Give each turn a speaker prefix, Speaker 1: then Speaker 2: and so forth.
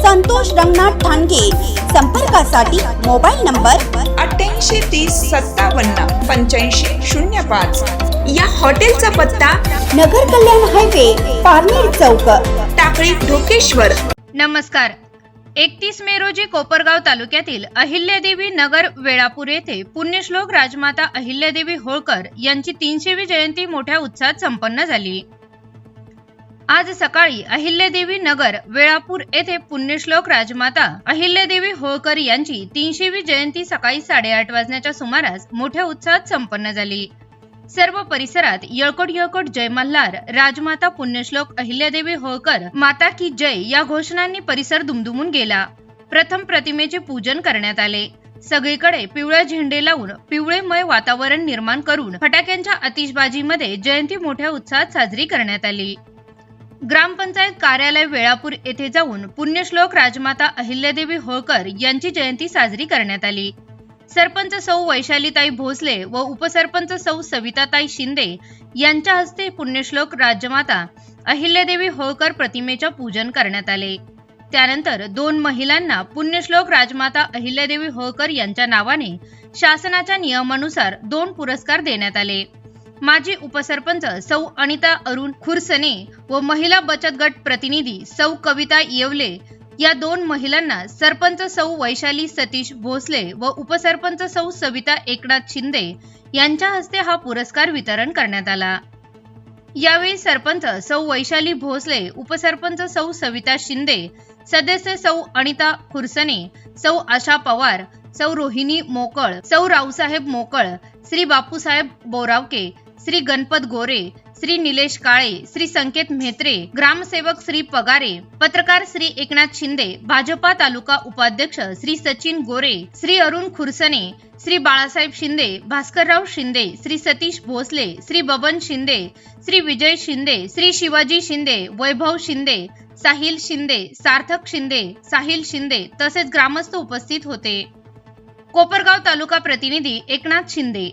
Speaker 1: संतोष रंगनाथ ठाणगे. संपर्कासाठी mobile number
Speaker 2: अठ्ठ्याऐंशी तीस सत्तावन्न पंच्याऐंशी शून्य पाच. या हॉटेलचा पत्ता
Speaker 1: नगर कल्याण हायवे पारनेर चौक.
Speaker 2: टाकळी ढोकेश्वर.
Speaker 3: नमस्कार. एकतीस मे रोजी कोपरगाव तालुक्यातील अहिल्यादेवी नगर वेळापूर येथे पुण्यश्लोक राजमाता अहिल्यादेवी होळकर यांची तीनशेवी जयंती मोठ्या उत्साहात संपन्न झाली. आज सकाळी अहिल्यादेवी नगर वेळापूर येथे पुण्यश्लोक राजमाता अहिल्यादेवी होळकर यांची तीनशेवी जयंती सकाळी साडेआठ वाजण्याच्या सुमारास मोठ्या उत्साहात संपन्न झाली. सर्व परिसरात यळकोट यळकोट जय मल्हार राजमाता पुण्यश्लोक अहिल्यादेवी होळकर माता की जय या घोषणांनी परिसर दुमदुमून गेला. प्रथम प्रतिमेचे पूजन करण्यात आले. सगळीकडे पिवळ्या झेंडे लावून पिवळेमय वातावरण निर्माण करून फटाक्यांच्या आतिषबाजीमध्ये जयंती मोठ्या उत्साहात साजरी करण्यात आली. ग्रामपंचायत कार्यालय वेळापूर येथे जाऊन पुण्यश्लोक राजमाता अहिल्यादेवी होळकर यांची जयंती साजरी करण्यात आली. सरपंच सौ वैशालीताई भोसले व उपसरपंच सौ सविताताई शिंदे यांच्या हस्ते पुण्यश्लोक राजमाता अहिल्यादेवी होळकर प्रतिमेच्या पूजन करण्यात आले. त्यानंतर दोन महिलांना पुण्यश्लोक राजमाता अहिल्यादेवी होळकर यांच्या नावाने शासनाच्या नियमानुसार दोन पुरस्कार देण्यात आले. माजी उपसरपंच सौ अनिता अरुण खुरसने व महिला बचत गट प्रतिनिधी सौ कविता येवले या दोन महिलांना सरपंच सौ वैशाली सतीश भोसले व उपसरपंच सौ सविता एकनाथ शिंदे यांच्या हस्ते हा पुरस्कार वितरण करण्यात आला. यावेळी सरपंच सौ वैशाली भोसले उपसरपंच सौ सविता शिंदे सदस्य सौ अनिता खुरसने सौ आशा पवार सौ रोहिणी मोकळ सौ रावसाहेब मोकळ श्री बापूसाहेब बोरावके श्री गणपत गोरे श्री निलेश काळे श्री संकेत म्हेत्रे ग्रामसेवक श्री पगारे पत्रकार श्री एकनाथ शिंदे भाजपा तालुका उपाध्यक्ष श्री सचिन गोरे श्री अरुण खुरसने श्री बाळासाहेब शिंदे भास्करराव शिंदे श्री सतीश भोसले श्री बबन शिंदे श्री विजय शिंदे श्री शिवाजी शिंदे वैभव शिंदे साहिल शिंदे सार्थक शिंदे साहिल शिंदे तसेच ग्रामस्थ उपस्थित होते. कोपरगाव तालुका प्रतिनिधी एकनाथ शिंदे.